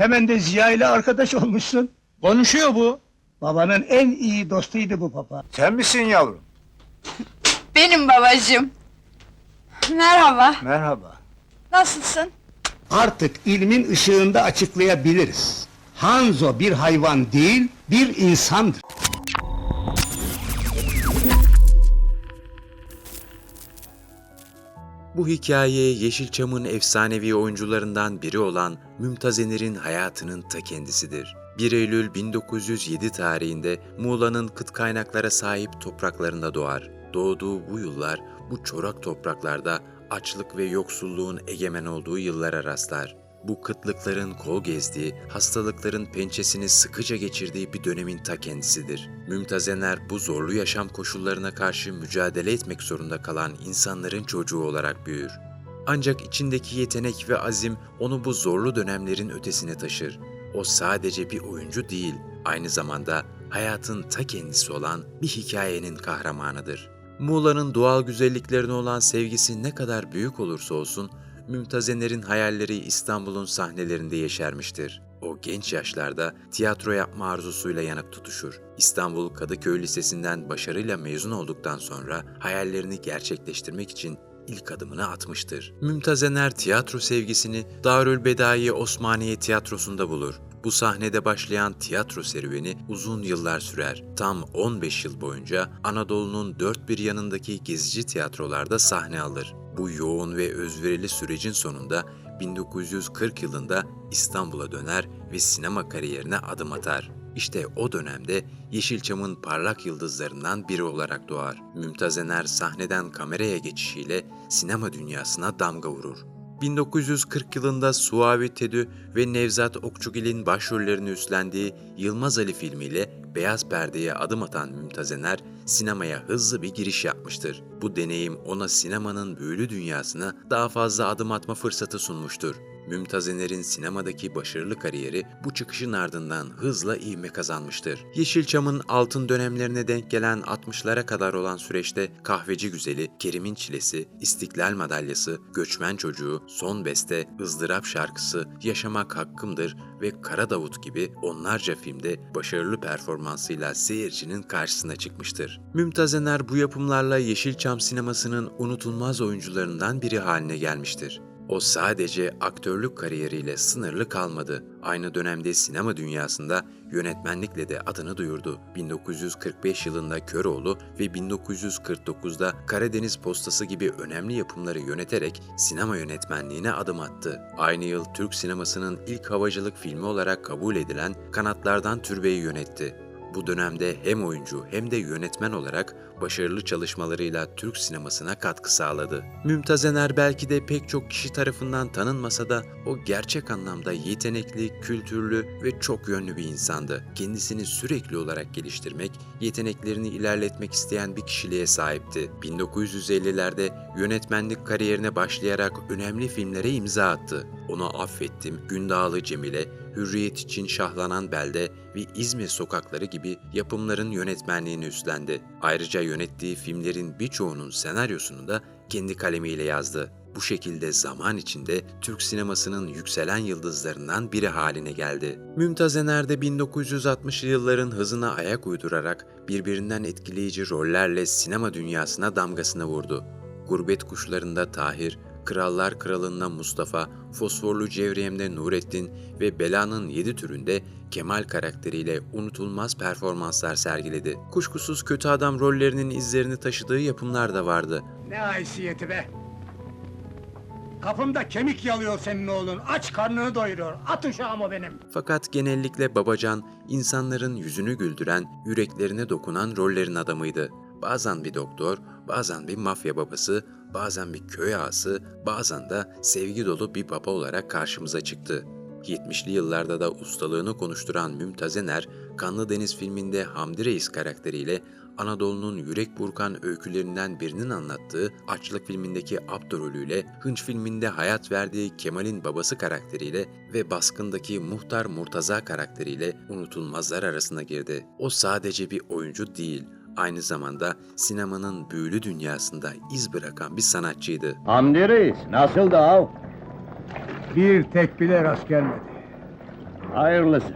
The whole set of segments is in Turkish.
Hemen de Ziya ile arkadaş olmuşsun. Konuşuyor bu. Babanın en iyi dostuydu bu papa. Sen misin yavrum? Benim babacığım. Merhaba, Merhaba. nasılsın? Artık ilmin ışığında açıklayabiliriz. Hanzo bir hayvan değil, bir insandır. Bu hikaye Yeşilçam'ın efsanevi oyuncularından biri olan Mümtaz Ener'in hayatının ta kendisidir. 1 Eylül 1907 tarihinde Muğla'nın kıt kaynaklara sahip topraklarında doğar. Doğduğu bu yıllar bu çorak topraklarda açlık ve yoksulluğun egemen olduğu yıllara rastlar. Bu kıtlıkların kol gezdiği, hastalıkların pençesini sıkıca geçirdiği bir dönemin ta kendisidir. Mümtaz Ener bu zorlu yaşam koşullarına karşı mücadele etmek zorunda kalan insanların çocuğu olarak büyür. Ancak içindeki yetenek ve azim onu bu zorlu dönemlerin ötesine taşır. O sadece bir oyuncu değil, aynı zamanda hayatın ta kendisi olan bir hikayenin kahramanıdır. Muğla'nın doğal güzelliklerine olan sevgisi ne kadar büyük olursa olsun, Mümtaz Ener'in hayalleri İstanbul'un sahnelerinde yeşermiştir. O genç yaşlarda tiyatro yapma arzusuyla yanıp tutuşur. İstanbul Kadıköy Lisesi'nden başarıyla mezun olduktan sonra hayallerini gerçekleştirmek için ilk adımını atmıştır. Mümtaz Ener tiyatro sevgisini Darülbedaiye Osmaniye Tiyatrosu'nda bulur. Bu sahnede başlayan tiyatro serüveni uzun yıllar sürer. Tam 15 yıl boyunca Anadolu'nun dört bir yanındaki gezici tiyatrolarda sahne alır. Bu yoğun ve özverili sürecin sonunda 1940 yılında İstanbul'a döner ve sinema kariyerine adım atar. İşte o dönemde Yeşilçam'ın parlak yıldızlarından biri olarak doğar. Mümtaz Ener sahneden kameraya geçişiyle sinema dünyasına damga vurur. 1940 yılında Suavi Tedü ve Nevzat Okçugil'in başrollerini üstlendiği Yılmaz Ali filmiyle beyaz perdeye adım atan Mümtaz Ener, sinemaya hızlı bir giriş yapmıştır. Bu deneyim ona sinemanın büyülü dünyasına daha fazla adım atma fırsatı sunmuştur. Mümtaz Ener'in sinemadaki başarılı kariyeri bu çıkışın ardından hızla ivme kazanmıştır. Yeşilçam'ın altın dönemlerine denk gelen 60'lara kadar olan süreçte Kahveci Güzeli, Kerim'in Çilesi, İstiklal Madalyası, Göçmen Çocuğu, Son Beste, ızdırap Şarkısı, Yaşamak Hakkımdır ve Kara Davut gibi onlarca filmde başarılı performansıyla seyircinin karşısına çıkmıştır. Mümtaz Ener bu yapımlarla Yeşilçam sinemasının unutulmaz oyuncularından biri haline gelmiştir. O sadece aktörlük kariyeriyle sınırlı kalmadı. Aynı dönemde sinema dünyasında yönetmenlikle de adını duyurdu. 1945 yılında Köroğlu ve 1949'da Karadeniz Postası gibi önemli yapımları yöneterek sinema yönetmenliğine adım attı. Aynı yıl Türk sinemasının ilk havacılık filmi olarak kabul edilen Kanatlardan Türbe'yi yönetti. Bu dönemde hem oyuncu hem de yönetmen olarak başarılı çalışmalarıyla Türk sinemasına katkı sağladı. Mümtaz Ener belki de pek çok kişi tarafından tanınmasa da o gerçek anlamda yetenekli, kültürlü ve çok yönlü bir insandı. Kendisini sürekli olarak geliştirmek, yeteneklerini ilerletmek isteyen bir kişiliğe sahipti. 1950'lerde yönetmenlik kariyerine başlayarak önemli filmlere imza attı. Onu affettim, Gündağlı Cemile, Hürriyet için şahlanan belde ve İzmir sokakları gibi yapımların yönetmenliğini üstlendi. Ayrıca yönettiği filmlerin birçoğunun senaryosunu da kendi kalemiyle yazdı. Bu şekilde zaman içinde Türk sinemasının yükselen yıldızlarından biri haline geldi. Mümtaz Ener de 1960'lı yılların hızına ayak uydurarak birbirinden etkileyici rollerle sinema dünyasına damgasını vurdu. Gurbet Kuşlarında Tahir, Krallar Kralı'nda Mustafa, Fosforlu Cevriyem'de Nurettin ve Bela'nın yedi türünde Kemal karakteriyle unutulmaz performanslar sergiledi. Kuşkusuz kötü adam rollerinin izlerini taşıdığı yapımlar da vardı. Ne haysiyeti be! Kapımda kemik yalıyor senin oğlun. Aç karnını doyuruyor. At uşağımı benim. Fakat genellikle Babacan, insanların yüzünü güldüren, yüreklerine dokunan rollerin adamıydı. Bazen bir doktor, bazen bir mafya babası, bazen bir köy ağası, bazen de sevgi dolu bir baba olarak karşımıza çıktı. 70'li yıllarda da ustalığını konuşturan Mümtaz Ener, Kanlı Deniz filminde Hamdi Reis karakteriyle Anadolu'nun yürek burkan öykülerinden birinin anlattığı Açlık filmindeki Abdo rolüyle, Hınç filminde hayat verdiği Kemal'in babası karakteriyle ve Baskın'daki Muhtar Murtaza karakteriyle unutulmazlar arasına girdi. O sadece bir oyuncu değil, aynı zamanda sinemanın büyülü dünyasında iz bırakan bir sanatçıydı. Hamdi Reis, nasıl da av? Bir tek bile rast gelmedi. Hayırlısı.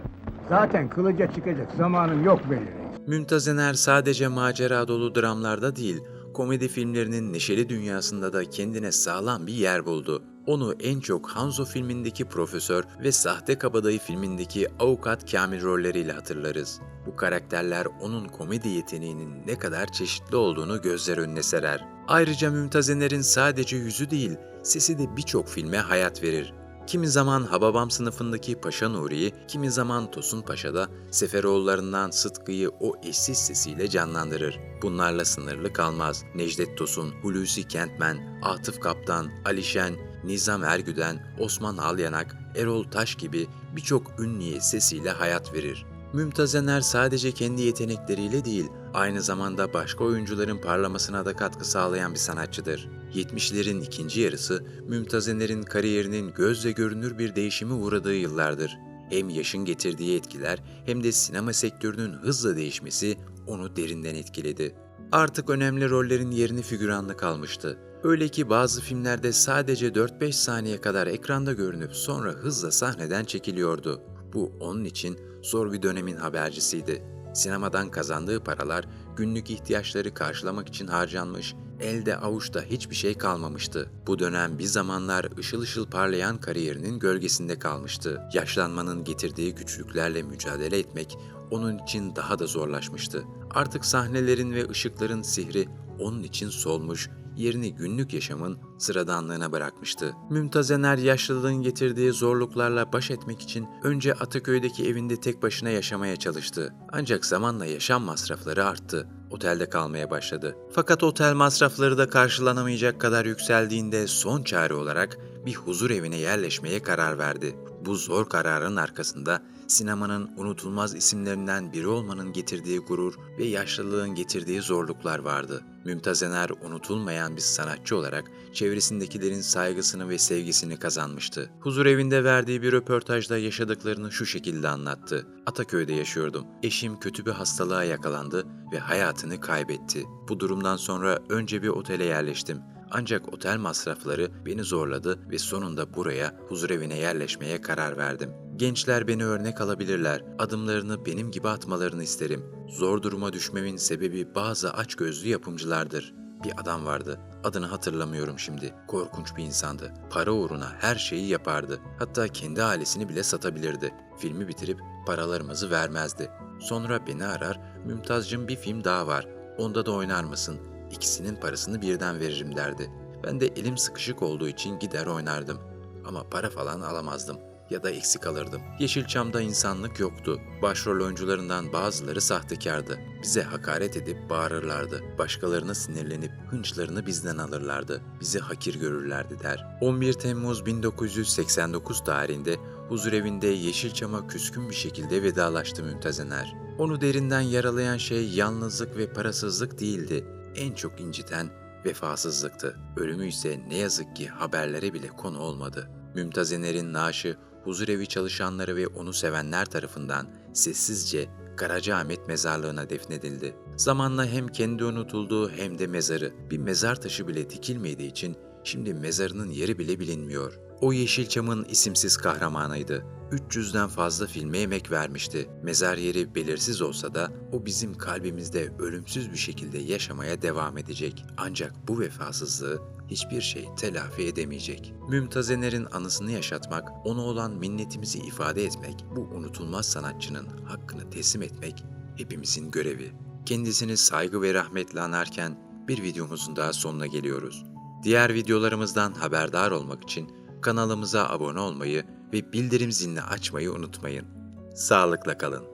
Zaten kılıca çıkacak zamanım yok belli reis. Mümtaz Ener sadece macera dolu dramlarda değil, komedi filmlerinin neşeli dünyasında da kendine sağlam bir yer buldu. Onu en çok Hanzo filmindeki profesör ve Sahte Kabadayı filmindeki avukat Kamil rolleriyle hatırlarız. Bu karakterler onun komedi yeteneğinin ne kadar çeşitli olduğunu gözler önüne serer. Ayrıca Mümtaz Ener'in sadece yüzü değil, sesi de birçok filme hayat verir. Kimi zaman Hababam sınıfındaki Paşa Nuri'yi, kimi zaman Tosun Paşa'da Seferoğullarından Sıtkı'yı o eşsiz sesiyle canlandırır. Bunlarla sınırlı kalmaz. Necdet Tosun, Hulusi Kentmen, Atıf Kaptan, Alişen, Nizam Ergüden, Osman Alyanak, Erol Taş gibi birçok ünlüye sesiyle hayat verir. Mümtaz Ener sadece kendi yetenekleriyle değil, aynı zamanda başka oyuncuların parlamasına da katkı sağlayan bir sanatçıdır. 70'lerin ikinci yarısı Mümtaz Ener'in kariyerinin gözle görünür bir değişime uğradığı yıllardır. Hem yaşın getirdiği etkiler hem de sinema sektörünün hızla değişmesi onu derinden etkiledi. Artık önemli rollerin yerini figüranlık almıştı. Öyle ki bazı filmlerde sadece 4-5 saniye kadar ekranda görünüp sonra hızla sahneden çekiliyordu. Bu onun için zor bir dönemin habercisiydi. Sinemadan kazandığı paralar günlük ihtiyaçları karşılamak için harcanmış, elde avuçta hiçbir şey kalmamıştı. Bu dönem bir zamanlar ışıl ışıl parlayan kariyerinin gölgesinde kalmıştı. Yaşlanmanın getirdiği güçlüklerle mücadele etmek onun için daha da zorlaşmıştı. Artık sahnelerin ve ışıkların sihri onun için solmuş, yerini günlük yaşamın sıradanlığına bırakmıştı. Mümtaz Ener yaşlılığın getirdiği zorluklarla baş etmek için önce Ataköy'deki evinde tek başına yaşamaya çalıştı. Ancak zamanla yaşam masrafları arttı. Otelde kalmaya başladı. Fakat otel masrafları da karşılanamayacak kadar yükseldiğinde son çare olarak bir huzur evine yerleşmeye karar verdi. Bu zor kararın arkasında sinemanın unutulmaz isimlerinden biri olmanın getirdiği gurur ve yaşlılığın getirdiği zorluklar vardı. Mümtaz Ener unutulmayan bir sanatçı olarak çevresindekilerin saygısını ve sevgisini kazanmıştı. Huzur evinde verdiği bir röportajda yaşadıklarını şu şekilde anlattı. Ataköy'de yaşıyordum. Eşim kötü bir hastalığa yakalandı ve hayatını kaybetti. Bu durumdan sonra önce bir otele yerleştim. Ancak otel masrafları beni zorladı ve sonunda buraya, huzurevine yerleşmeye karar verdim. Gençler beni örnek alabilirler. Adımlarını benim gibi atmalarını isterim. Zor duruma düşmemin sebebi bazı açgözlü yapımcılardır. Bir adam vardı. Adını hatırlamıyorum şimdi. Korkunç bir insandı. Para uğruna her şeyi yapardı. Hatta kendi ailesini bile satabilirdi. Filmi bitirip paralarımızı vermezdi. Sonra beni arar, Mümtazcığım bir film daha var. Onda da oynar mısın? İkisinin parasını birden veririm derdi. Ben de elim sıkışık olduğu için gider oynardım. Ama para falan alamazdım ya da eksik alırdım. Yeşilçam'da insanlık yoktu. Başrol oyuncularından bazıları sahtekardı. Bize hakaret edip bağırırlardı. Başkalarına sinirlenip hınçlarını bizden alırlardı. Bizi hakir görürlerdi der. 11 Temmuz 1989 tarihinde huzurevinde Yeşilçam'a küskün bir şekilde vedalaştı Mümtaz Ener. Onu derinden yaralayan şey yalnızlık ve parasızlık değildi. En çok inciten vefasızlıktı. Ölümü ise ne yazık ki haberlere bile konu olmadı. Mümtaz Ener'in naaşı huzurevi çalışanları ve onu sevenler tarafından sessizce Karacaahmet mezarlığına defnedildi. Zamanla hem kendi unutulduğu hem de mezarı bir mezar taşı bile dikilmediği için şimdi mezarının yeri bile bilinmiyor. O Yeşilçam'ın isimsiz kahramanıydı. 300'den fazla filme emek vermişti. Mezar yeri belirsiz olsa da o bizim kalbimizde ölümsüz bir şekilde yaşamaya devam edecek. Ancak bu vefasızlığı hiçbir şey telafi edemeyecek. Mümtaz Ener'in anısını yaşatmak, ona olan minnetimizi ifade etmek, bu unutulmaz sanatçının hakkını teslim etmek hepimizin görevi. Kendisini saygı ve rahmetle anarken bir videomuzun daha sonuna geliyoruz. Diğer videolarımızdan haberdar olmak için kanalımıza abone olmayı ve bildirim zilini açmayı unutmayın. Sağlıkla kalın.